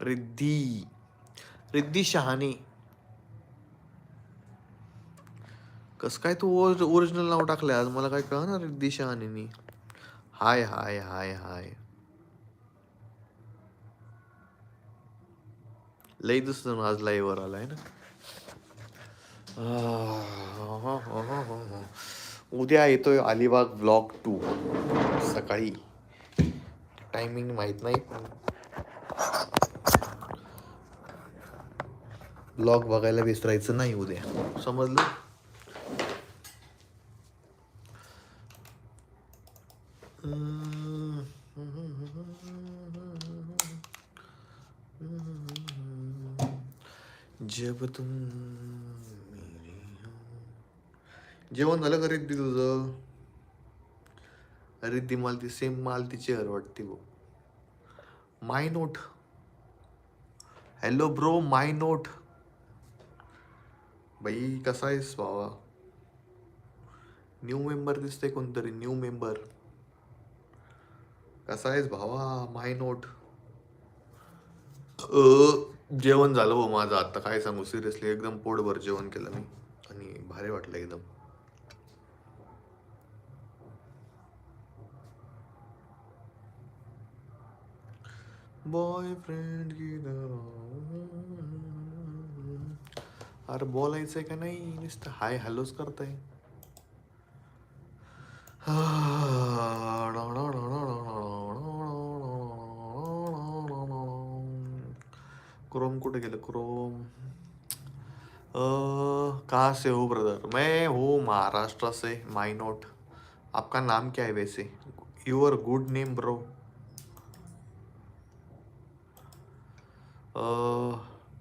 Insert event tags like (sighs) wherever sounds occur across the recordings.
रिद्धी. रिद्धी शहाणे. कस काय तू ओरिजिनल नाव टाकलंय? आज मला काय कळ ना रिद्धी शहाणेनी. हाय हाय हाय हाय. लई दिसतो आज लाईव्ह वर आलाय ना. उद्या येतोय अलिबाग ब्लॉक टू सकाळी. टायमिंग माहीत नाही. ब्लॉग बघायला विसरायचं नाही उद्या. समजलं? जब तुम हो. जेवण झालं का रिद्धी तुझं? रिद्धी मालती सेम मालती चेअर वाटते बघ. My note hello bro my note बाई कसा आहेस भावा? न्यू मेंबर दिसते कोणतरी न्यू मेंबर कसा आहेस भावा माय नोट? जेवण झालं हो माझं. आता काय सांगू सिरियसली एकदम पोटभर जेवण केलं मी. आणि भारी वाटलं एकदम. बॉयफ्रेंड की अरे बोलायचंय का नाही नुसतं हाय हॅलोच करताय क्रोम कुठे गेलं क्रोम। कहाँ से हो ब्रदर मैं हूँ महाराष्ट्र से, माई नोट। आपका नाम क्या है वैसे? युअर गुड नेम ब्रो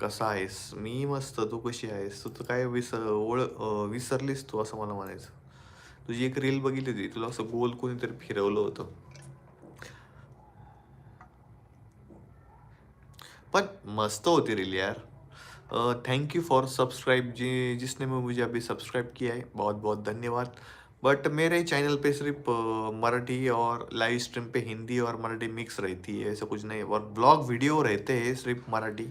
कसा आहेस? मी मस्त तू कशी आहेस? तू तर काय विस ओळ विसरलीस तू असं मला म्हणायचं. तुझी एक रील बघितली होती तुला असं गोल कोणीतरी फिरवलं होतं. पण मस्त होती रील यार. थैंक यू फॉर सब्सक्राइब जी जिसने मैं मुझे अभी सब्सक्राइब किया है बहुत बहुत धन्यवाद. बट मेरे चैनल पे सिर्फ मराठी और लाइव स्ट्रीम पे हिंदी और मराठी मिक्स रहती है ऐसा कुछ नहीं. और ब्लॉग वीडियो रहते हैं सिर्फ मराठी.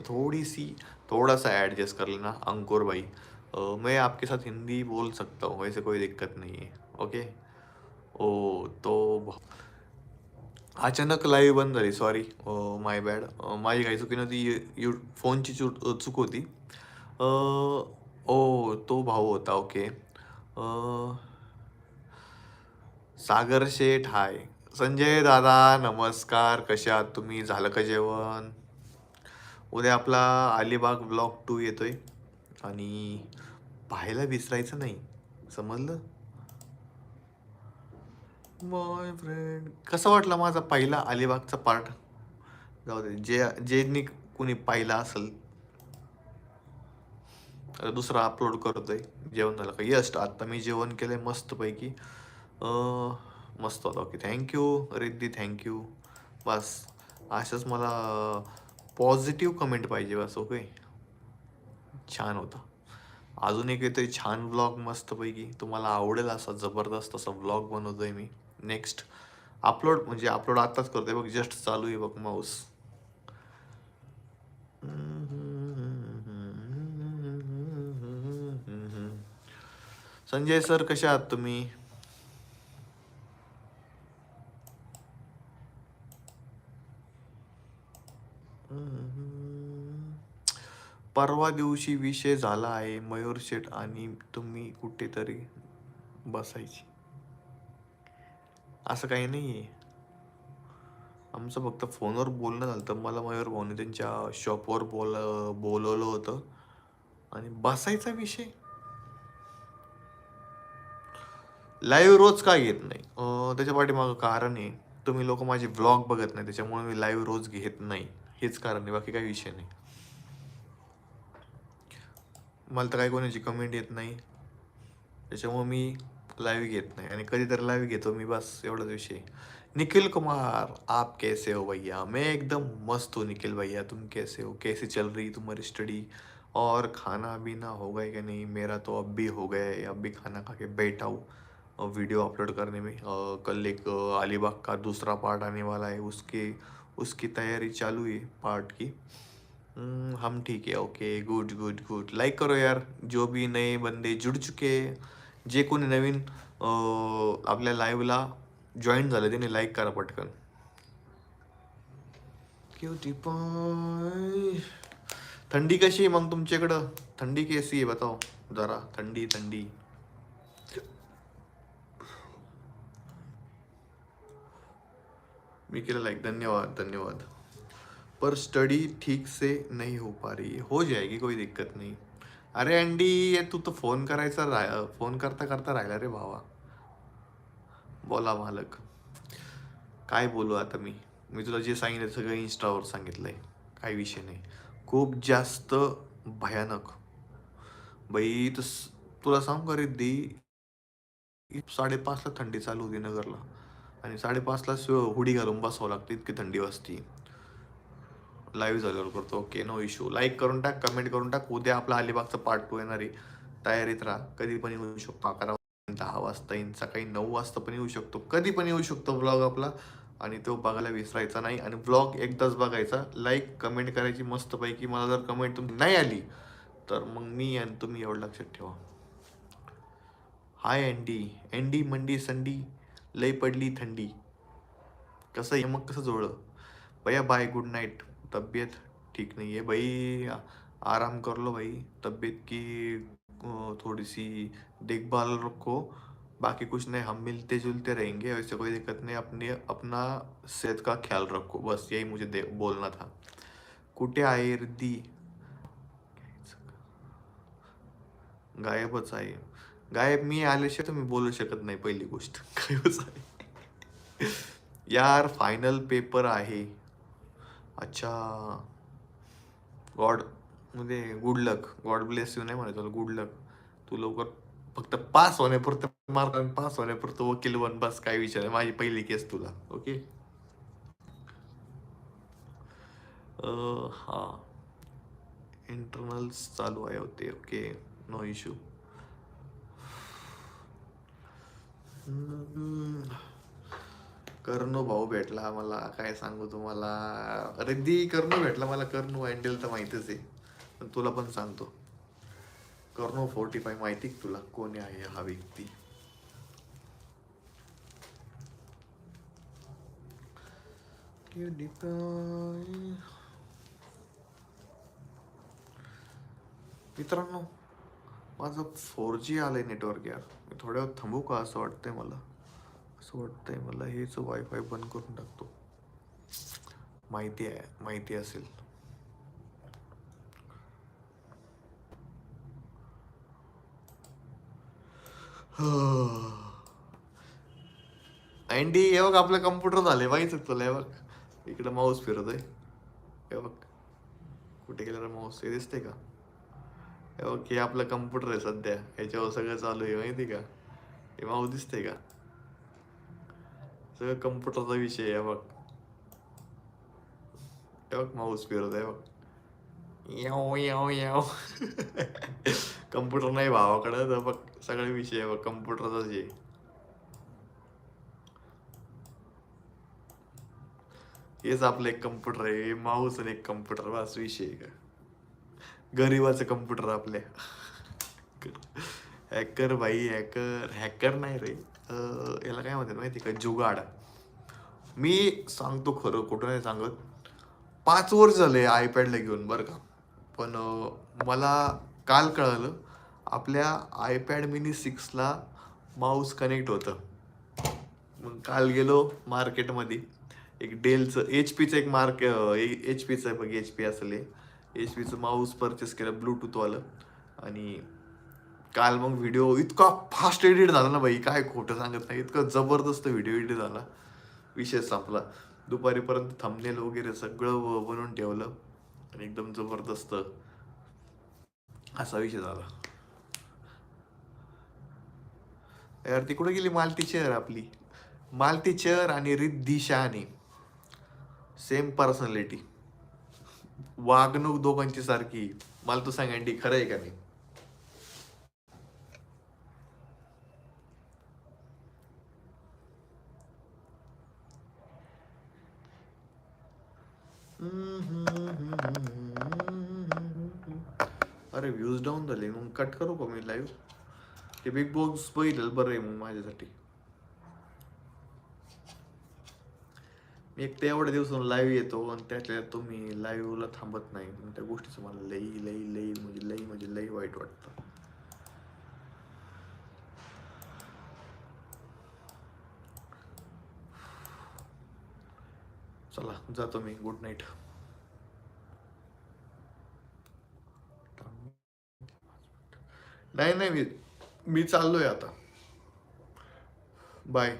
थोड़ी सी थोड़ा सा एडजस्ट कर लेना अंकुर भाई। अ, मैं आपके साथ हिंदी बोल सकता हूँ ऐसे कोई दिक्कत नहीं है ओके ओ तो अचानक लाईव्ह बंद झाली सॉरी माय बॅड माझी काही चुकी नव्हती यू फोनची चूक चूक होती. ओ तो भाऊ होता ओके सागर शेठ हाय संजय दादा नमस्कार कशा आहात तुम्ही? झालं का जेवण? उद्या आपला अलिबाग ब्लॉक टू येतो आहे आणि पाहायला विसरायचं नाही. समजलं? बॉयफ्रेंड कसा वाटला माझा पहिला अलिबागचा पार्ट जाऊ दे. जे जेनी कुणी पाहिला असेल. तर दुसरा अपलोड करतोय. जेवण झालं का? यस्ट आता मी जेवण केलंय मस्तपैकी. मस्त होता. Okay thank you Riddhi thank you बस. असंच मला पॉझिटिव्ह कमेंट पाहिजे बस ओके? छान होता. अजून एक येतोय छान ब्लॉग मस्तपैकी. तुम्हाला आवडेल असा जबरदस्त असा ब्लॉग बनवतोय मी. नेक्स्ट अपलोड म्हणजे अपलोड आताच करतोय बघ जस्ट चालू आहे बघ माऊस संजय सर कशा आहात तुम्ही? परवा दिवशी विषय झाला आहे मयूर शेठ आणि तुम्ही कुठेतरी बसायची. असं काही नाही आहे आमचं फक्त फोनवर बोलणं झालं तर मला मयूर भाऊने त्यांच्या शॉपवर बोल बोलवलं होतं. आणि बसायचा विषय. लाईव्ह रोज का घेत नाही? त्याच्या पाठीमागं कारण आहे तुम्ही लोक माझे व्लॉग बघत नाही त्याच्यामुळे मी लाईव्ह रोज घेत नाही. हेच कारण आहे बाकी काही विषय नाही. मला तर काही कोणाची कमेंट येत नाही. त्याच्यामुळं मी लाईव्ह घेत नाही. आणि कधीतरी लाईव्ह घेतो मी बस एवढाच विषय. निखिल कुमार आप कैसे हो भैया? मैं एकदम मस्त हूँ निखिल भैया तुम कैसे हो? कैसे चल रही तुम्हारी स्टडी और खाना पीना हो गया कि नहीं? मेरा तो अब भी हो गया है अब भी खाना खा के बैठा हूँ। वीडियो अपलोड करने में अ, कल एक अलीबाग का दूसरा पार्ट आने वाला है उसके उसकी तैयारी चालू है पार्ट की। हम्म, हम ठीक आहे okay good good good like करो यार जो भी नए बंदे जुड चुके जे कोणी नवीन अं, आपल्या लाईव्हला जॉईन झाले त्याने लाईक करा पटकन. क्यूटी पाय थंडी कशी आहे मग तुमच्याकडं? थंडी कैसी आहे बताओ जरा. थंडी थंडी. मी केलं लाईक धन्यवाद धन्यवाद. पर स्टडी ठीक से नहीं हो पा रही है। हो जाएगी कोई दिक्कत नहीं। अरे अँडी ये तू तर फोन करायचा राह फोन करता करता राहिला रे भावा। बोला मालक। काय बोलू आता मी? मी तुला जे सांगितलं सगळं इन्स्टावर सांगितलंय. काही विषय नाही. खूप जास्त भयानक. बाई तस तुला सांग का रे दी? साडेपाचला थंडी चालू होती नगरला. आणि साडेपाचला हुडी घालून बसावं लागते इतकी थंडी वाजती. लाईव्ह झाल्यावर करतो. ओके नो इश्यू लाईक करून टाक कमेंट करून टाक. उद्या आपला अलिबागचा पार्ट टू येणार आहे. तयारीत राहा. कधी पण येऊ शकतो. अकरा दहा वाजता येईन. सकाळी नऊ वाजता पण येऊ शकतो. कधी पण येऊ शकतो ब्लॉग आपला. आणि तो बघायला विसरायचा नाही. आणि ब्लॉग एकदाच बघायचा. लाईक कमेंट करायची मस्तपैकी. मला जर कमेंट तुम्ही नाही आली तर मग मी आणि तुम्ही एवढं लक्षात ठेवा. Hi Andy Andy Mandy Sandy. लई पडली थंडी. कसं आहे? मग कसं जोडलं भैया बाय गुड नाईट तबीयत ठीक नहीं है। भाई आराम कर लो भाई। तबीयत की थोड़ी सी देखभाल रखो। बाकी कुछ नहीं हम मिलते जुलते रहेंगे। वैसे कोई दिक्कत नहीं अपने अपना सेहत का ख्याल रखो। बस यही मुझे दे बोलना था। कुठे आहे दी? गायबच आहे हो गायब मी आल्याशिवाय तुम्ही बोलू शकत नाही पहिली गोष्ट. (laughs) गायबच हो (laughs) आहे यार फायनल पेपर आहे. अच्छा. गॉड म्हणजे good luck god bless you नाही म्हणायचं गुड लक तू लवकर फक्त पास होण्यापुरतं मार्क पास होण्यापुरतं वकील बन बस काय विचार माझी पहिली केस तुला ओके हा. इंटरनल्स चालू आहे होते ओके नो इश्यू कर्णू भाऊ भेटला मला काय सांगू तुम्हाला? रिद्धी कर्णू भेटला मला कर्णू अँडेल तर माहितीच आहे. पण तुला पण सांगतो. कर्णू फोर्टी फाय माहिती तुला? कोणी आहे हा व्यक्ती? मित्रांनो माझं फोर जी आलंय नेटवर्क यार. मी थोड्या थांबू का असं वाटतंय मला? असं वाटतंय. मला हेच वायफाय बंद करून टाकतो. माहिती आहे माहिती असेल. (sighs) अँडी हे बघ आपलं कम्प्युटर झाले माहिती आहे तुला हे बघ. इकडं माऊस फिरतोय हे बघ. कुठे गेला माऊस हे दिसते का? हे बघ हे आपलं कम्प्युटर आहे सध्या. ह्याच्यावर सगळं चालू आहे माहिती का? हे माऊस दिसते का? सगळं कम्प्युटरचा विषय आहे बघ बघ माऊस फिरत आहे बघ याव याव याव कम्प्युटर नाही भावाकडं तर बघ सगळे विषय आहे बघ कम्प्युटरचाच आहे हेच आपलं एक कम्प्युटर आहे माऊस आणि एक कम्प्युटर बस विषय आहे का गरीबाचं कम्प्युटर आपल्या हॅकर भाई हॅकर हॅकर नाही रे. याला काय म्हणतात माहिती का? जुगाड. मी सांगतो खरं कुठं नाही सांगत. पाच वर्ष झाले आयपॅडला घेऊन बरं का. पण मला काल कळालं आपल्या आयपॅड मिनी सिक्सला माऊस कनेक्ट होतं. मग काल गेलो मार्केटमध्ये एक डेलचं एच पीचं एक मार्क एच पीचं आहे बघ एच पी असले एच पीचं माऊस परचेस केलं ब्लूटूथवालं आणि काल मग व्हिडिओ इतका फास्ट एडिट झाला ना भाई काय खोटं सांगत नाही इतका जबरदस्त व्हिडिओ एडिट झाला. विषय संपला. दुपारीपर्यंत थंबनेल वगैरे सगळं बनवून ठेवलं आणि एकदम जबरदस्त असा विषय झाला. यार ती कुठे गेली मालती चेअर आपली. मालती चेअर आणि रिद्धी शहाणी. सेम पर्सनॅलिटी वागणूक दोघांची सारखी. मला तू सांग अँडी खरं आहे का नाही? (laughs) अरे व्ह्यूज डाऊन झाले. मग कट करू का मी लाईव्ह ते बिग बॉस बघितलं बरं आहे मग माझ्यासाठी. मी एक ते एवढ्या दिवसातून लाईव्ह येतो आणि त्यातल्या तुम्ही लाईव्हला थांबत नाही. मग त्या गोष्टीचं मला लई लई लई म्हणजे लई म्हणजे लई वाईट वाटतं. चला जातो मी. गुड नाईट नाही नाही मी मी चाललोय आता. बाय